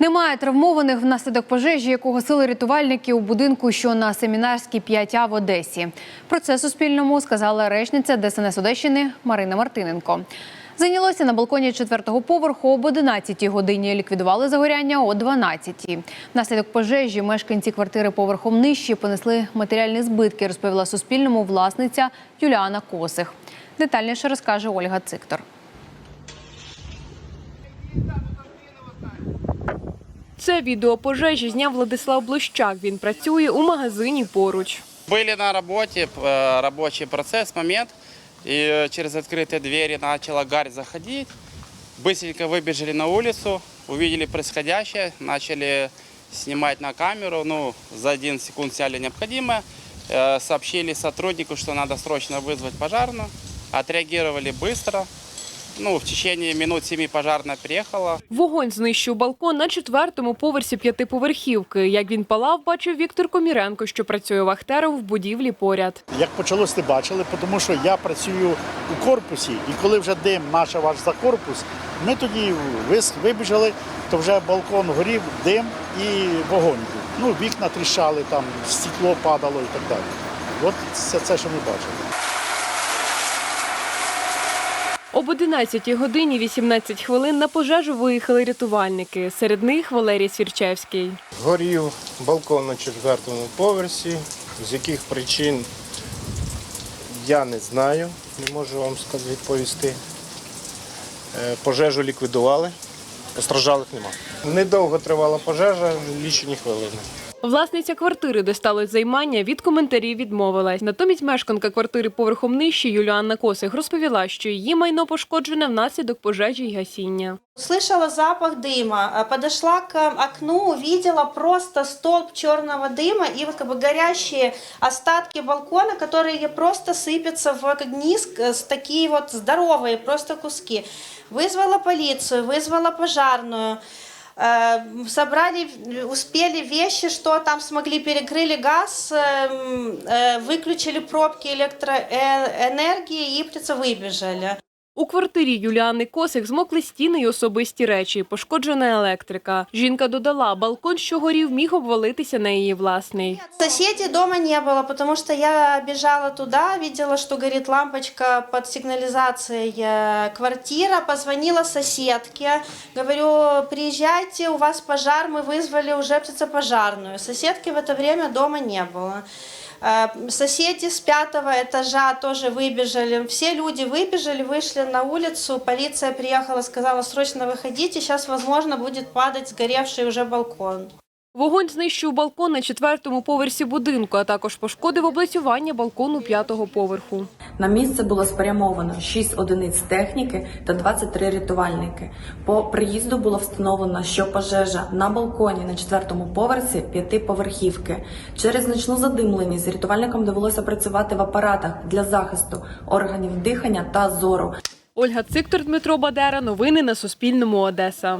Немає травмованих внаслідок пожежі, яку гасили рятувальники у будинку, що на семінарській 5А в Одесі. Про це Суспільному сказала речниця ДСНС Одещини Марина Мартиненко. Зайнялося на балконі четвертого поверху об 11-й годині. Ліквідували загоряння о 12 Внаслідок пожежі мешканці квартири поверхом нижче понесли матеріальні збитки, розповіла Суспільному власниця Юліана Косих. Детальніше розкаже Ольга Циктор. Це відео пожежі зняв Владислав Блищак. Він працює у магазині поруч. Были на работе, э, рабочий процесс, момент, и э, через открытые двери начала гарь заходить. Быстренько выбежали на улицу, увидели происходящее, начали снимать на камеру, ну, за один секунд сняли необходимое, Э, сообщили сотруднику, что надо срочно вызвать пожарную, отреагировали быстро, ну, в течение минут семи пожарная приехала, Вогонь знищив балкон на четвертому поверсі п'ятиповерхівки. Як він палав, бачив Віктор Коміренко, що працює вахтером в будівлі поряд. Як почалось, не бачили, тому що я працюю у корпусі, і коли вже дим нашав аж за корпус, ми тоді вибіжали, то вже балкон горів, дим і вогонь. Ну, вікна тріщали, там стекло падало і так далі. От це, це що ми бачили. Об 11 годині 18 хвилин на пожежу виїхали рятувальники. Серед них Валерій Свірчевський. Горів балкон на четвертому поверсі. З яких причин я не знаю, не можу вам відповісти. Е, Пожежу ліквідували, постраждалих нема. Недовго тривала пожежа, лічені хвилини. Власниця квартири, де сталося займання, від коментарів відмовилась. Натомість мешканка квартири поверхом нижче Юліанна Косих розповіла, що її майно пошкоджене внаслідок пожежі й гасіння. Услышала запах дыма, а, подошла к окну, увидела просто столб черного дыма и вот как бы горящие остатки балкона, которые просто сыпятся вниз, э, с такие вот здоровые просто куски. Вызвала полицию, вызвала пожарную. Э, Собрали, успели вещи, что там смогли, перекрыли газ, эм, э, выключили пробки электроэнергии и птицы выбежали. У квартирі Юліани Косих змокли стіни й особисті речі, пошкоджена електрика. Жінка додала, балкон, що горів, міг обвалитися на її власний. Соседей дома не было, потому что я бежала туда, видела, что горит лампочка под сигнализацией э, квартира, позвонила соседке, говорю, приезжайте, у вас пожар, мы вызвали уже птицепожарную. Соседки в это время дома не было. Э, Соседи с пятого этажа тоже выбежали. Все люди выбежали, вышли на улицу. Полиция приехала, сказала, срочно выходите, сейчас, возможно, будет падать сгоревший уже балкон. Вогонь знищив балкон на четвертому поверсі будинку, а також пошкодив облицювання балкону п'ятого поверху. На місце було спрямовано 6 одиниць техніки та 23 рятувальники. По приїзду було встановлено, що пожежа на балконі на четвертому поверсі п'ятиповерхівки. Через значну задимленість рятувальникам довелося працювати в апаратах для захисту органів дихання та зору. Ольга Циктор, Дмитро Бадера. Новини на Суспільному. Одеса.